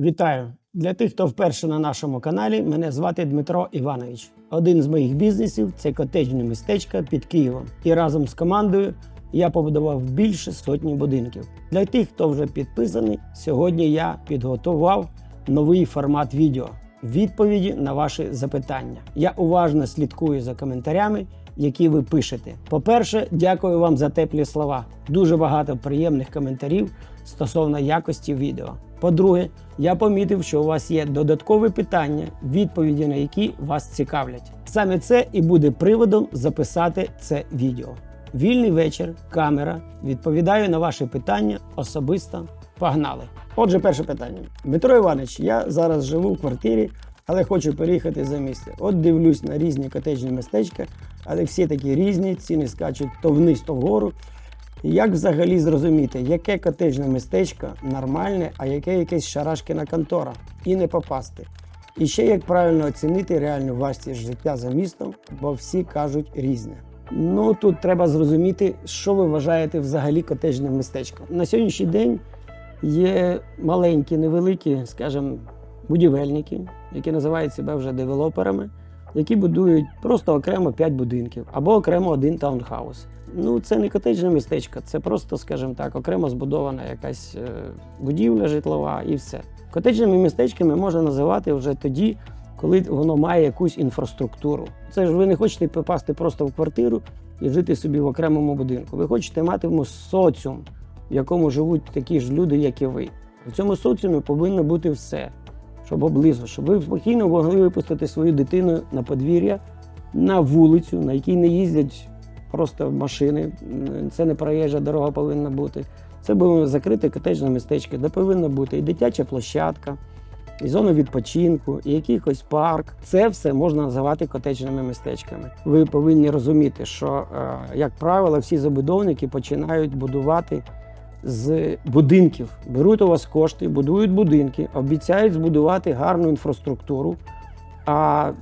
Вітаю! Для тих, хто вперше на нашому каналі, мене звати Дмитро Іванович. Один з моїх бізнесів це котеджне містечко під Києвом. І разом з командою я побудував більше сотні будинків. Для тих, хто вже підписаний, сьогодні я підготував новий формат відео відповіді на ваші запитання. Я уважно слідкую за коментарями, які ви пишете. По-перше, дякую вам за теплі слова. Дуже багато приємних коментарів стосовно якості відео. По-друге, я помітив, що у вас є додаткові питання, відповіді на які вас цікавлять. Саме це і буде приводом записати це відео. Вільний вечір, камера. Відповідаю на ваші питання особисто. Погнали! Отже, перше питання. Дмитро Іванович, я зараз живу в квартирі, але хочу переїхати за місце. От дивлюсь на різні котеджні містечка, але всі такі різні, ціни скачуть то вниз, то вгору. Як взагалі зрозуміти, яке котеджне містечко нормальне, а яке якесь шарашкина контора, і не попасти? І ще як правильно оцінити реальну вартість життя за містом, бо всі кажуть різне. Ну тут треба зрозуміти, що ви вважаєте взагалі котеджним містечком. На сьогоднішній день є маленькі, невеликі, скажімо, будівельники, які називають себе вже девелоперами, які будують просто окремо 5 будинків або окремо один таунхаус. Ну, це не котеджне містечко, це просто, скажімо так, окремо збудована якась е, будівля житлова і все. Котеджними містечками можна називати вже тоді, коли воно має якусь інфраструктуру. Це ж ви не хочете попасти просто в квартиру і жити собі в окремому будинку. Ви хочете мати соціум, в якому живуть такі ж люди, як і ви. В цьому соціумі повинно бути все, щоб облизу, щоб ви спокійно могли випустити свою дитину на подвір'я, на вулицю, на якій не їздять просто машини. Це не проїжджа дорога повинна бути. Це було закрите котеджне містечко, де повинна бути і дитяча площадка, і зона відпочинку, і якийсь парк. Це все можна називати котеджними містечками. Ви повинні розуміти, що, е, як правило, всі забудовники починають будувати з будинків. Беруть у вас кошти, будують будинки, обіцяють збудувати гарну інфраструктуру. А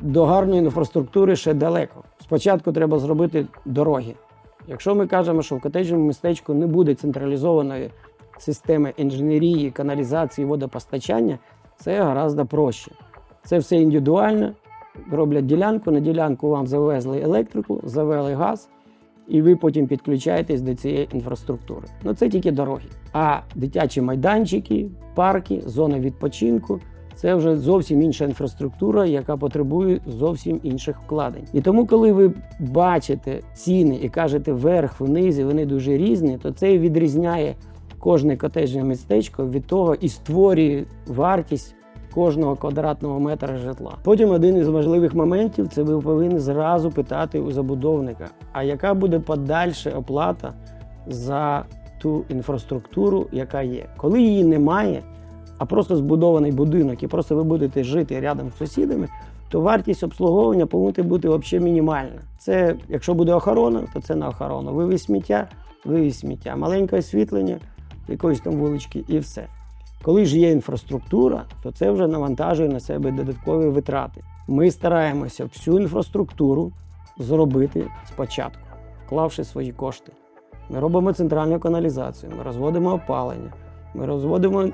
до гарної інфраструктури ще далеко. Спочатку треба зробити дороги. Якщо ми кажемо, що в котеджному містечку не буде централізованої системи інженерії, каналізації, водопостачання, це гораздо проще. Це все індивідуально. Роблять ділянку, на ділянку вам завезли електрику, завели газ, і ви потім підключаєтесь до цієї інфраструктури. Ну це тільки дороги. А дитячі майданчики, парки, зони відпочинку це вже зовсім інша інфраструктура, яка потребує зовсім інших вкладень. І тому, коли ви бачите ціни і кажете вверх, вниз, і вони дуже різні, то це відрізняє кожне котеджне містечко від того і створює вартість кожного квадратного метра житла. Потім один із важливих моментів це ви повинні зразу питати у забудовника, а яка буде подальша оплата за ту інфраструктуру, яка є. Коли її немає, а просто збудований будинок, і просто ви будете жити рядом з сусідами, то вартість обслуговування повинна бути взагалі мінімальна. Це, якщо буде охорона, то це на охорону. Вивіз сміття, вивіз сміття, маленьке освітлення, якоїсь там вулички і все. Коли ж є інфраструктура, то це вже навантажує на себе додаткові витрати. Ми стараємося всю інфраструктуру зробити спочатку, вклавши свої кошти. Ми робимо центральну каналізацію, ми розводимо опалення, ми розводимо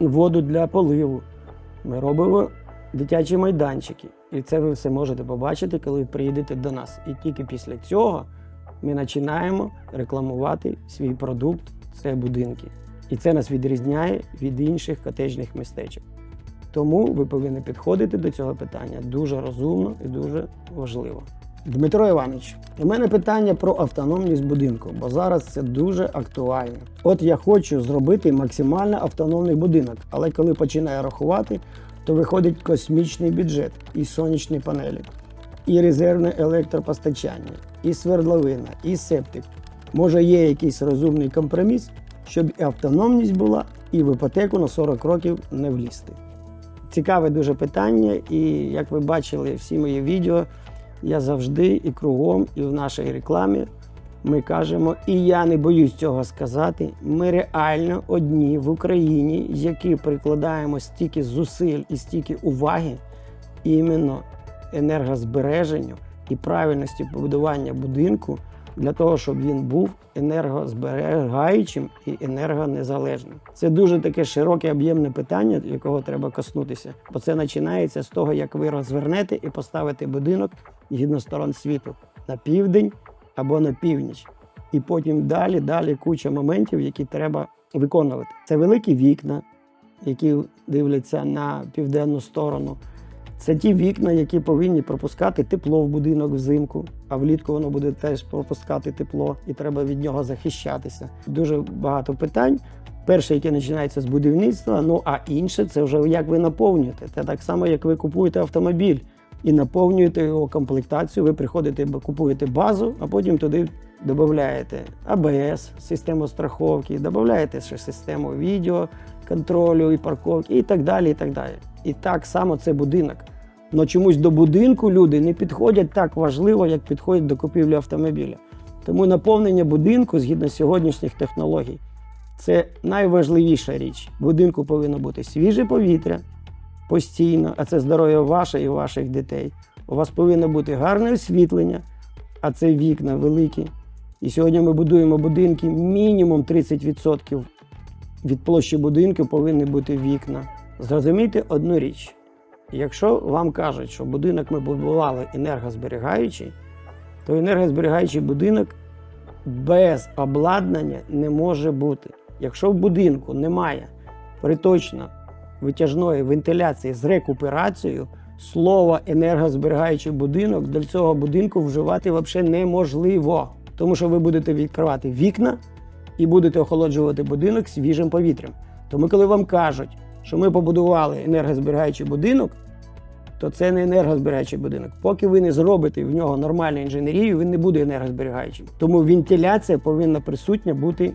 воду для поливу, ми робимо дитячі майданчики. І це ви все можете побачити, коли приїдете до нас. І тільки після цього ми починаємо рекламувати свій продукт це будинки. І це нас відрізняє від інших котеджних містечок. Тому ви повинні підходити до цього питання дуже розумно і дуже важливо. Дмитро Іванович, у мене питання про автономність будинку, бо зараз це дуже актуально. От я хочу зробити максимально автономний будинок, але коли починаю рахувати, то виходить космічний бюджет і сонячні панелі, і резервне електропостачання, і свердловина, і септик. Може, є якийсь розумний компроміс, щоб і автономність була, і в іпотеку на 40 років не влізти. Цікаве дуже питання, і як ви бачили всі мої відео, я завжди і кругом, і в нашій рекламі ми кажемо, і я не боюсь цього сказати. Ми реально одні в Україні, які прикладаємо стільки зусиль і стільки уваги іменно енергозбереженню і правильності побудування будинку, для того, щоб він був енергозберігаючим і енергонезалежним. Це дуже таке широке об'ємне питання, якого треба коснутися, бо це починається з того, як ви розвернете і поставите будинок згідно сторон світу на південь або на північ. І потім далі, далі куча моментів, які треба виконувати. Це великі вікна, які дивляться на південну сторону. Це ті вікна, які повинні пропускати тепло в будинок взимку, а влітку воно буде теж пропускати тепло, і треба від нього захищатися. Дуже багато питань. Перше, яке починається з будівництва, ну а інше це вже як ви наповнюєте. Це так само, як ви купуєте автомобіль і наповнюєте його комплектацію. Ви приходите, купуєте базу, а потім туди додаєте АБС, систему страховки, додаєте ще систему відео, контролю і парковки, і так далі. І так далі. І так само це будинок. Но чомусь до будинку люди не підходять так важливо, як підходять до купівлі автомобіля. Тому наповнення будинку згідно сьогоднішніх технологій це найважливіша річ. Будинку повинно бути свіже повітря постійно, а це здоров'я ваше і ваших дітей. У вас повинно бути гарне освітлення, а це вікна великі. І сьогодні ми будуємо будинки мінімум 30% від площі будинку повинні бути вікна. Зрозумійте одну річ. Якщо вам кажуть, що будинок ми будували енергозберігаючий, то енергозберігаючий будинок без обладнання не може бути. Якщо в будинку немає приточно витяжної вентиляції з рекуперацією, слово енергозберігаючий будинок для цього будинку вживати взагалі неможливо. Тому що ви будете відкривати вікна і будете охолоджувати будинок свіжим повітрям. Тому, коли вам кажуть, що ми побудували енергозберігаючий будинок, то це не енергозберігаючий будинок. Поки ви не зробите в нього нормальну інженерію, він не буде енергозберігаючим. Тому вентиляція повинна присутня бути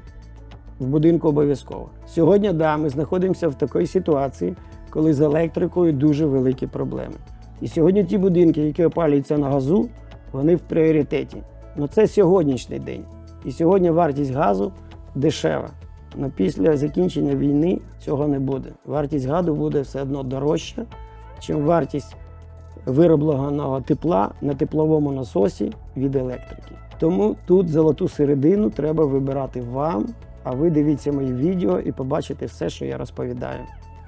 в будинку обов'язково. Сьогодні, да, ми знаходимося в такій ситуації, коли з електрикою дуже великі проблеми. І сьогодні ті будинки, які опалюються на газу, вони в пріоритеті. Ну це сьогоднішній день. І сьогодні вартість газу дешева. Але після закінчення війни цього не буде. Вартість газу буде все одно дорожча, ніж вартість виробленого тепла на тепловому насосі від електрики. Тому тут золоту середину треба вибирати вам, а ви дивіться мої відео і побачите все, що я розповідаю.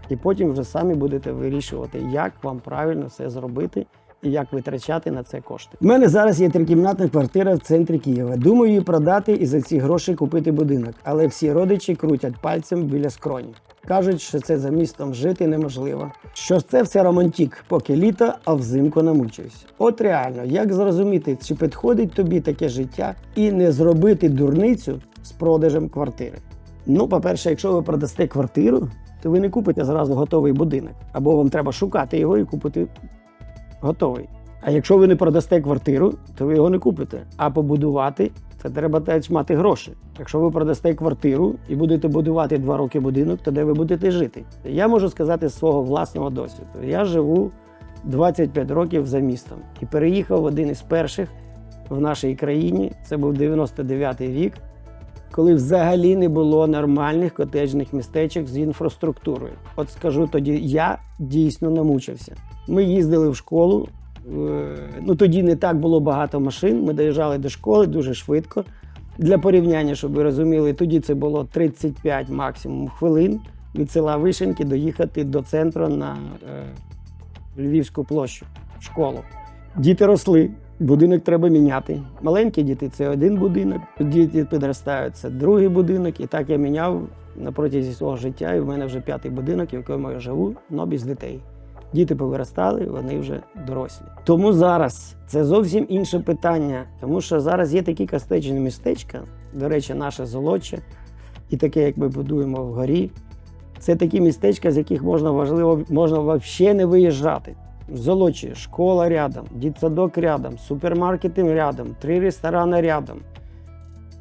І потім вже самі будете вирішувати, як вам правильно все зробити як витрачати на це кошти. У мене зараз є трикімнатна квартира в центрі Києва. Думаю її продати і за ці гроші купити будинок. Але всі родичі крутять пальцем біля скроні. Кажуть, що це за містом жити неможливо. Що це все романтик, поки літо, а взимку намучуюсь. От реально, як зрозуміти, чи підходить тобі таке життя і не зробити дурницю з продажем квартири? Ну, по-перше, якщо ви продасте квартиру, то ви не купите зразу готовий будинок, або вам треба шукати його і купити готовий. А якщо ви не продасте квартиру, то ви його не купите. А побудувати це треба теж мати гроші. Якщо ви продасте квартиру і будете будувати два роки будинок, то де ви будете жити? Я можу сказати з свого власного досвіду. Я живу 25 років за містом і переїхав в один із перших в нашій країні. Це був 99-й рік, коли взагалі не було нормальних котеджних містечок з інфраструктурою. От скажу тоді, я дійсно намучився. Ми їздили в школу. е, Ну тоді не так було багато машин. Ми доїжджали до школи дуже швидко. Для порівняння, щоб ви розуміли, тоді це було 35 максимум хвилин від села Вишеньки доїхати до центру на е, Львівську площу в школу. Діти росли, будинок треба міняти. Маленькі діти це один будинок, діти підростають, це другий будинок. І так я міняв на протязі свого життя. І в мене вже п'ятий будинок, в якому я живу, но без дітей. Діти повиростали, вони вже дорослі. Тому зараз це зовсім інше питання, тому що зараз є такі кастечні містечка, до речі, наше золоче, і таке, як ми будуємо вгорі. Це такі містечка, з яких можна важливо можна взагалі не виїжджати. Золочі школа рядом, дитсадок рядом, супермаркети рядом, три ресторани рядом.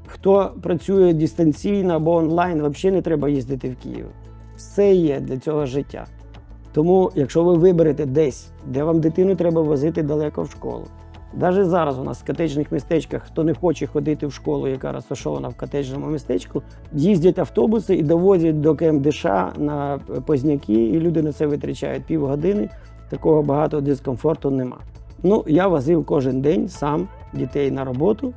Хто працює дистанційно або онлайн, взагалі не треба їздити в Київ. Все є для цього життя. Тому, якщо ви виберете десь, де вам дитину треба возити далеко в школу. Навіть зараз у нас в котеджних містечках, хто не хоче ходити в школу, яка розташована в котеджному містечку, їздять автобуси і довозять до КМДШ на Позняки, і люди на це витрачають півгодини. Такого багато дискомфорту нема. Ну, я возив кожен день сам дітей на роботу.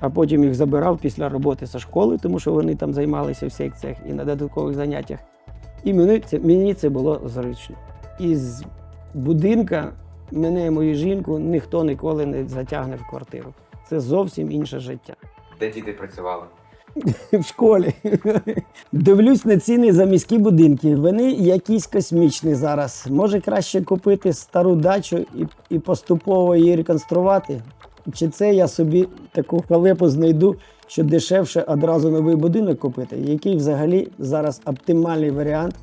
а потім їх забирав після роботи зі школи, тому що вони там займалися в секціях і на додаткових заняттях. І мені це, мені це було зручно. Із будинка мене і мою жінку ніхто ніколи не затягне в квартиру. Це зовсім інше життя. Де діти працювали? в школі. Дивлюсь на ціни за міські будинки. Вони якісь космічні зараз. Може краще купити стару дачу і, і поступово її реконструвати. Чи це я собі таку халепу знайду, що дешевше одразу новий будинок купити? Який взагалі зараз оптимальний варіант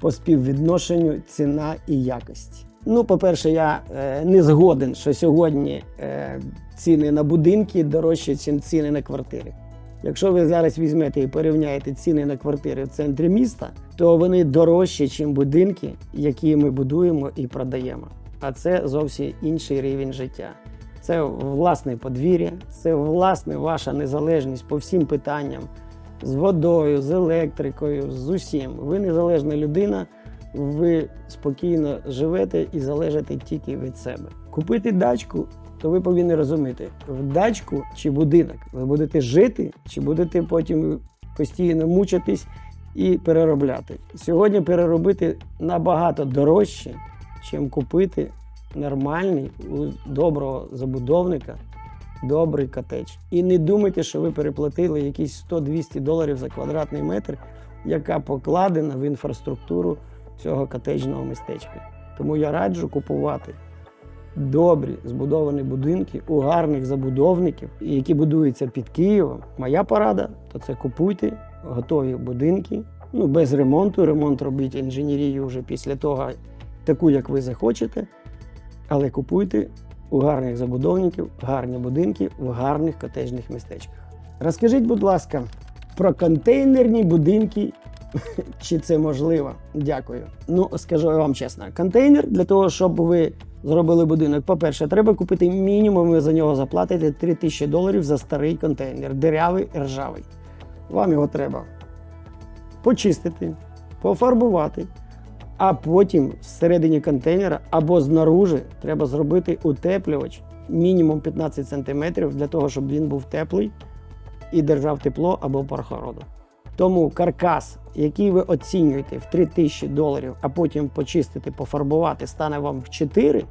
по співвідношенню ціна і якість? Ну, по-перше, я е, не згоден, що сьогодні е, ціни на будинки дорожчі, ніж ціни на квартири. Якщо ви зараз візьмете і порівняєте ціни на квартири в центрі міста, то вони дорожчі, ніж будинки, які ми будуємо і продаємо. А це зовсім інший рівень життя. Це власне подвір'я, це власне ваша незалежність по всім питанням з водою, з електрикою, з усім. Ви незалежна людина, ви спокійно живете і залежите тільки від себе. Купити дачку то ви повинні розуміти, в дачку чи будинок ви будете жити, чи будете потім постійно мучитись і переробляти. Сьогодні переробити набагато дорожче, ніж купити нормальний у доброго забудовника. Добрий котедж. І не думайте, що ви переплатили якісь 100-200 доларів за квадратний метр, яка покладена в інфраструктуру цього котеджного містечка. Тому я раджу купувати добрі збудовані будинки у гарних забудовників, які будуються під Києвом. Моя порада то це купуйте готові будинки. Ну, без ремонту. Ремонт робіть інженерію вже після того, таку, як ви захочете. Але купуйте у гарних забудовників гарні будинки в гарних котежних містечках. Розкажіть, будь ласка, про контейнерні будинки. Чи це можливо? Дякую. Ну, скажу вам чесно, контейнер для того, щоб ви зробили будинок. По-перше, треба купити мінімум, ви за нього заплатите 3 тисячі доларів за старий контейнер, дирявий, ржавий. Вам його треба почистити, пофарбувати, а потім всередині контейнера або знаружи треба зробити утеплювач мінімум 15 см для того, щоб він був теплий і держав тепло або прохолоду. Тому каркас, який ви оцінюєте в 3 тисячі доларів, а потім почистити, пофарбувати, стане вам в 4,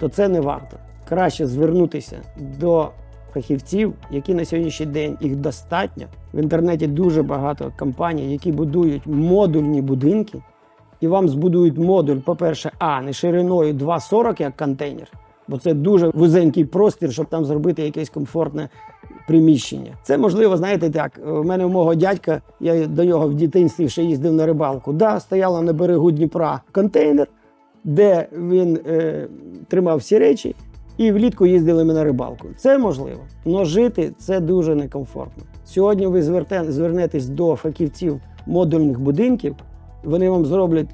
то це не варто. Краще звернутися до фахівців, які на сьогоднішній день їх достатньо. В інтернеті дуже багато компаній, які будують модульні будинки, і вам збудують модуль, по-перше, а не шириною 2,40 як контейнер, бо це дуже вузенький простір, щоб там зробити якесь комфортне приміщення. Це можливо, знаєте, так. У мене у мого дядька, я до нього в дитинстві ще їздив на рибалку. Да, стояла на берегу Дніпра контейнер, де він е, тримав всі речі, і влітку їздили ми на рибалку. Це можливо. Но жити це дуже некомфортно. Сьогодні ви звернетесь до фахівців модульних будинків, вони вам зроблять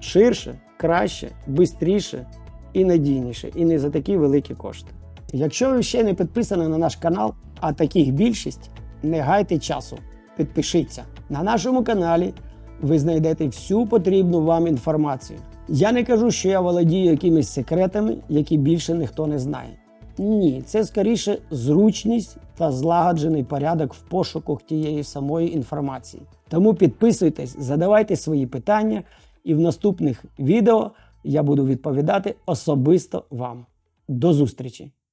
ширше, краще, швидше і надійніше, і не за такі великі кошти. Якщо ви ще не підписані на наш канал, а таких більшість, не гайте часу. Підпишіться. На нашому каналі ви знайдете всю потрібну вам інформацію. Я не кажу, що я володію якимись секретами, які більше ніхто не знає. Ні, це скоріше зручність та злагоджений порядок в пошуках тієї самої інформації. Тому підписуйтесь, задавайте свої питання, і в наступних відео я буду відповідати особисто вам. До зустрічі!